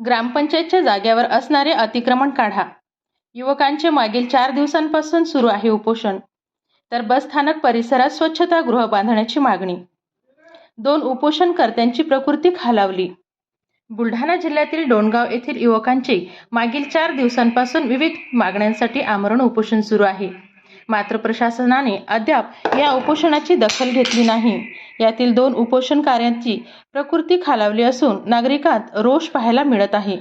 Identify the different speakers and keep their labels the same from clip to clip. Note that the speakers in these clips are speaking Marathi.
Speaker 1: ग्रामपंचायतच्या जाग्यावर असणारे अतिक्रमण काढा. युवकांचे मागील चार दिवसांपासून सुरू आहे उपोषण. तर बसस्थानक परिसरात स्वच्छता गृह बांधण्याची मागणी. दोन उपोषणकर्त्यांची प्रकृती खालावली. बुलढाणा जिल्ह्यातील डोणगाव येथील युवकांचे मागील चार दिवसांपासून विविध मागण्यांसाठी आमरण उपोषण सुरू आहे. मात्र प्रशासनाने अद्याप या उपोषणाची दखल घेतली नाही. यातील दोन उपोषणकार्यांची प्रकृती खालावली असून नागरिकांत रोष पाहायला मिळत आहे.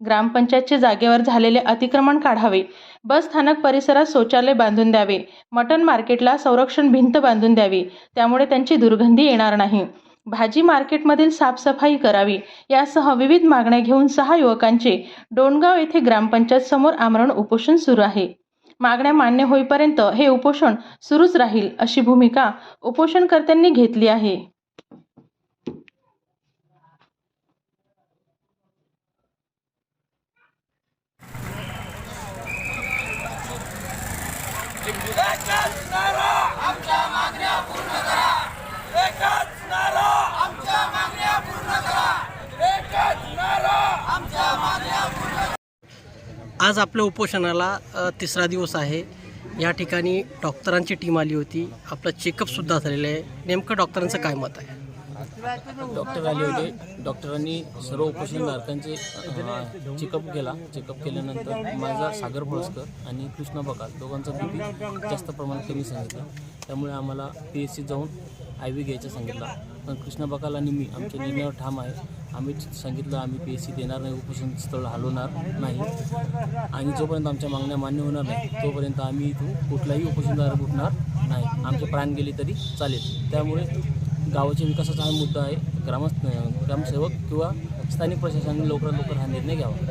Speaker 1: ग्रामपंचायतच्या जागेवर झालेले अतिक्रमण काढावे बस स्थानक परिसरात शौचालय बांधून द्यावे मटन मार्केटला संरक्षण भिंत बांधून द्यावी त्यामुळे त्यांची दुर्गंधी येणार नाही. भाजी मार्केटमधील साफसफाई करावी यासह विविध मागण्या घेऊन सहा युवकांचे डोणगाव येथे ग्रामपंचायत समोर आमरण उपोषण सुरू आहे. मागण्या मान्य होईपर्यंत हे उपोषण सुरूच राहील अशी भूमिका उपोषणकर्त्यांनी घेतली आहे.
Speaker 2: आमच्या मागण्या पूर्ण करा एकच नारा आमच्या मागण्या पूर्ण करा एकच नारा आमच्या मागण्या पूर्ण
Speaker 3: आज आपल्या उपोषणाला तिसरा दिवस आहे. या ठिकाणी डॉक्टरांची टीम आली होती. आपलं चेकअपसुद्धा झालेलं आहे. नेमकं डॉक्टरांचं काय मत आहे?
Speaker 4: डॉक्टर आले होते. डॉक्टरांनी सर्व उपोषणधारकांचे चेकअप केला. चेकअप केल्यानंतर माझा सागर पळसकर आणि कृष्णा बकाल दोघांचा बी जास्त प्रमाणात कमी सांगितलं त्यामुळे आम्हाला पी एस सी जाऊन आय व्ही घ्यायचं सांगितलं. पण कृष्णा बकाल आणि मी आमच्या निर्णयावर ठाम आहे. आम्ही सांगितलं आम्ही पी एस सी देणार नाही उपोषण स्थळ हलवणार नाही. आणि जोपर्यंत आमच्या मागण्या मान्य होणार नाही तोपर्यंत आम्ही इथून कुठलाही उपोषणदार उठणार नाही. आमचे प्राण गेले तरी चालेल. त्यामुळे गावाच्या विकासाचा हा मुद्दा आहे. ग्रामस्थ ग्रामसेवक किंवा स्थानिक प्रशासनाने लवकरात लवकर हा निर्णय घ्यावा.